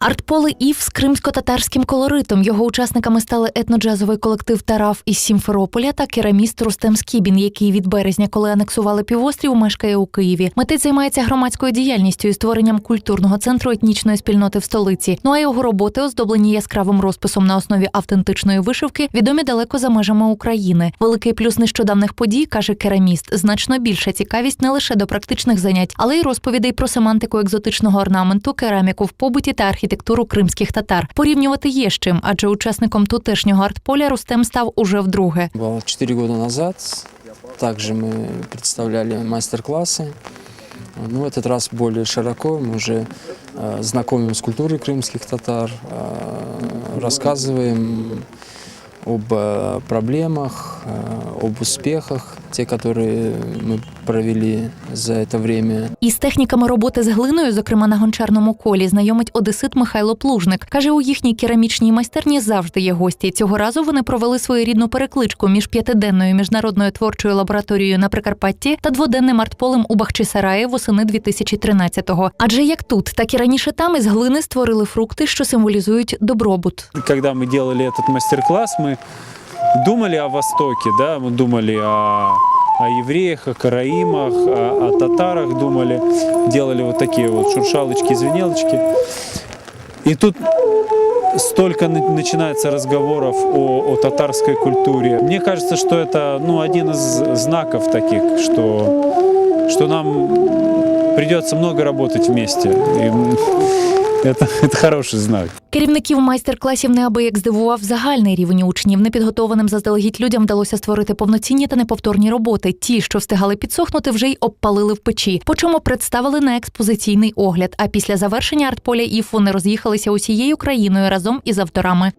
Артполе Ів з кримсько-татарським колоритом. Його учасниками стали етноджазовий колектив Тараф із Сімферополя та кераміст Рустем Скібін, який від березня, коли анексували півострів, мешкає у Києві. Митець займається громадською діяльністю і створенням культурного центру етнічної спільноти в столиці. Ну а його роботи, оздоблені яскравим розписом на основі автентичної вишивки, відомі далеко за межами України. Великий плюс нещодавних подій каже кераміст. Значно більша цікавість не лише до практичних занять, але й розповідей про семантику екзотичного орнаменту, кераміку в побуті та архітектуру кримських татар. Порівнювати є з чим, адже учасником тутешнього артполя Рустем став уже вдруге. Было четыре года назад. Также мы представляли мастер-классы. Ну, в этот раз более широко. Мы уже э, знакомим с культурой крымских татар, э, рассказываем об э, проблемах, э, об успехах, те, которые мы провели за это время. Із техніками роботи з глиною, зокрема на гончарному колі, знайомить одесит Михайло Плужник. Каже, у їхній керамічній майстерні завжди є гості. Цього разу вони провели своєрідну перекличку між п'ятиденною міжнародною творчою лабораторією на Прикарпатті та дводенним артполем у Бахчисараї восени 2013-го. Адже як тут, так і раніше там із глини створили фрукти, що символізують добробут. Когда мы делали этот мастер-класс, мы думали о Востоке, да, мы думали о, о евреях, о караимах, о, о татарах думали, делали вот такие вот шуршалочки, звенелочки. И тут столько на- начинается разговоров о, о татарской культуре. Мне кажется, что это ну, один из знаков таких, что, что нам придется много работать вместе. И, это, это хороший знак. Керівників майстер-класів неабияк здивував загальний рівень учнів. Непідготованим заздалегідь людям вдалося створити повноцінні та неповторні роботи. Ті, що встигали підсохнути, вже й обпалили в печі. По чому представили на експозиційний огляд. А після завершення артполя ІФ вони роз'їхалися усією країною разом із авторами.